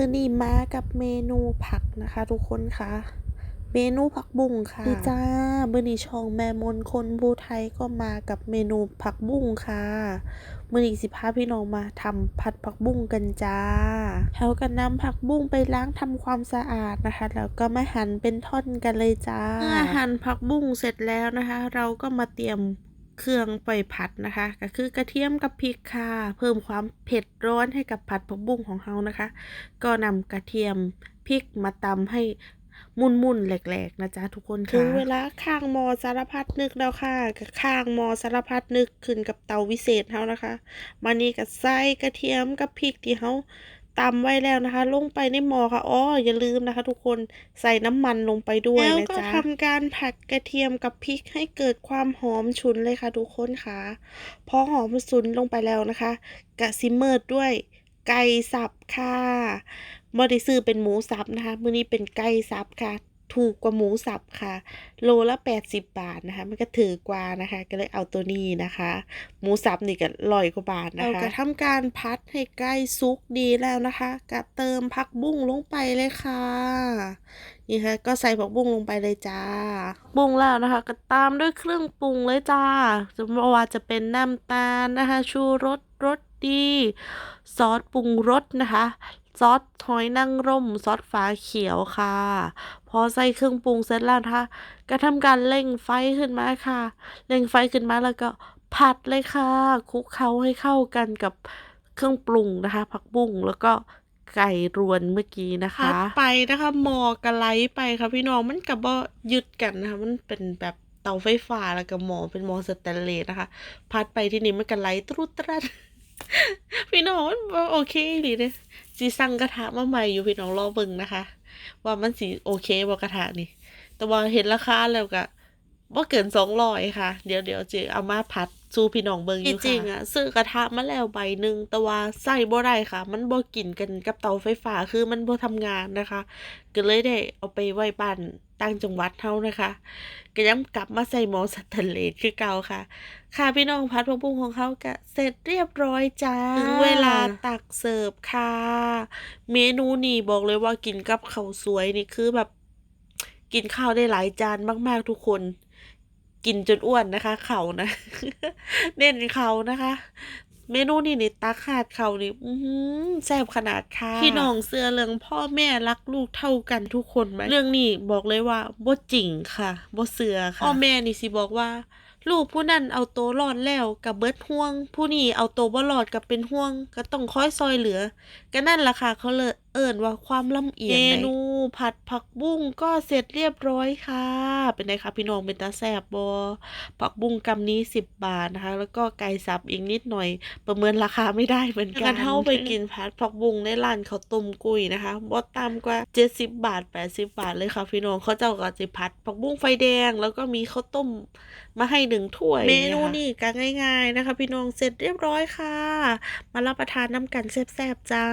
มื้อนี้มากับเมนูผักนะคะ ทุกคนคะเมนูผักบุ้งค่ะนี่จ้ามื้อนี้ช่องแม่มนคนภูไทยก็มากับเมนูผักบุ้งค่ะมื้อนี้สิพาพี่น้องมาทำผัดผักบุ้งกันจ้าเราก็นำผักบุ้งไปล้างทำความสะอาดนะคะ แล้วก็มาหั่นเป็นท่อนกันเลยจ้าเมื่อหั่นผักบุ้งเสร็จแล้วนะคะ เราก็มาเตรียม เครื่องไปผัดนะคะ ก็คือกระเทียมกับพริกค่ะเพิ่มความเผ็ดร้อนให้กับผัดผักบุ้งของเรานะคะ ก็นำกระเทียมพริกมาตำให้มุนๆแหลกๆนะจ๊ะทุกคนค่ะถึงเวลาข้างมอสารพัดนึกแล้วค่ะกับข้างมอสารพัดนึกขึ้นกับเตาวิเศษเฮานะคะมานี่ก็ใส่กระเทียมกับพริกที่เฮา ตำไว้แล้วนะคะ ลงไปในหม้อค่ะอ๋ออย่าลืมนะคะ ทุกคนใส่น้ำมันลงไปด้วยนะจ๊ะแล้วก็ทำการผัดกระเทียมกับพริกให้เกิดความหอมฉุนเลยค่ะ ทุกคนค่ะพอหอมฉุนลงไปแล้วนะคะกะซิเมิร์ดด้วยไก่สับค่ะบ่ได้ซื้อเป็นหมูสับนะคะ มื้อนี้เป็นไก่สับค่ะ ถูกกว่าหมูสับค่ะ โลละ 80 บาทนะคะ มันก็ถือกว่านะคะ ก็เลยเอาตัวนี้นะคะ หมูสับนี่ก็ร้อยกว่าบาทนะคะเราก็ทำการพัดให้ใกล้สุกดีแล้วนะคะก็เติมผักบุ้งลงไปเลยค่ะนี่ค่ะก็ใส่ผักบุ้งลงไปเลยจ้าปรุงแล้วนะคะ ก็ตามด้วยเครื่องปรุงเลยจ้าจะว่าจะเป็นน้ำตาลนะคะ ชูรสรสดี ซอสปรุงรสนะคะ ซอสหอยนางรมซอสฝาเขียวค่ะ พอใส่เครื่องปรุงเสร็จแล้วนะคะก็ทำการเร่งไฟขึ้นมาค่ะ เร่งไฟขึ้นมาแล้วก็ผัดเลยค่ะคลุกเคล้าให้เข้ากันกับเครื่องปรุงนะคะ ผักบุ้งแล้วก็ไก่รวนเมื่อกี้นะคะไปนะคะหมอกระไลไปค่ะพี่น้องมันกับบ่ยึดกันนะคะมันเป็นแบบเตาไฟฟ้าแล้วก็หมอเป็นหมอสแตนเลสนะคะ พัดไปที่นี่มันกระไลตรุดตรัด พี่น้องมันบ่โอเคดีเด้สิสั่งกระทะมาใหม่อยู่พี่น้องรอเบิ่งนะคะ ว่ามันสิโอเคบ่กระทะนี่ แต่ว่าเห็นราคาแล้วก็บ่เกินสองร้อยค่ะ เดี๋ยวเดี๋ยวจะเอามาผัดสู่พี่น้องเบิ่งอยู่ค่ะจริงๆอะซื้อกระทะมาแล้วใบหนึ่งแต่ว่าใส่บ่ได้ค่ะ มันบ่กินกันกับเตาไฟฟ้าคือมันบ่ทำงานนะคะ ก็เลยได้เอาไปไว้บ้าน ต่างจังหวัดเฮานะคะก็ยังกลับมาใส่หม้อสแตนเลสคือเก่าค่ะ ค่ะพี่น้องพัดผักบุ้งของเขาก็เสร็จเรียบร้อยจ้าถึงเวลาตักเสิร์ฟค่ะ เมนูนี้บอกเลยว่ากินกับข้าวสวยนี่คือแบบ กินข้าวได้หลายจานมากๆทุกคนกินจนอ้วนนะคะ เขานะ เน้นเขานะคะ เมนูนี่นี่ตักขาดเขานี่อื้อหือแซ่บขนาดค่ะพี่น้องเสื้อเรื่องพ่อแม่รักลูกเท่ากันทุกคนไหมเรื่องนี้บอกเลยว่าบ่จริงค่ะบ่เสือค่ะพ่อแม่นี่สิบอกว่าลูกผู้นั้นเอาตัวรอดแล้วกับเบิดห่วง ผู้นี้เอาตัวบ่รอดกับเป็นห่วง ก็ต้องคอยซอยเหลือ ก็นั่นล่ะค่ะเขาเลยเอิ่นว่าความลำเอียงเมนู ผัดผักบุ้งก็เสร็จเรียบร้อยค่ะ เป็นไงคะพี่น้องเป็นตาแซ่บบ่ผักบุ้งกำนี้10บาทนะคะ แล้วก็ไก่สับอีกนิดหน่อย ประเมินราคาไม่ได้เหมือนกันเท่าไปกินผัดผักบุ้งในร้านข้าวต้มกุ้ยนะคะบ่ต่ำกว่า70บาท80บาทเลยค่ะพี่น้องเขาเจ้าก็สิผัดผักบุ้งไฟแดง แล้วก็มีข้าวต้มมาให้หนึ่งถ้วย เมนูนี่ก็ง่าย ๆนะคะ พี่น้องเสร็จเรียบร้อยค่ะ มารับประทานน้ำกันแซ่บๆจ้า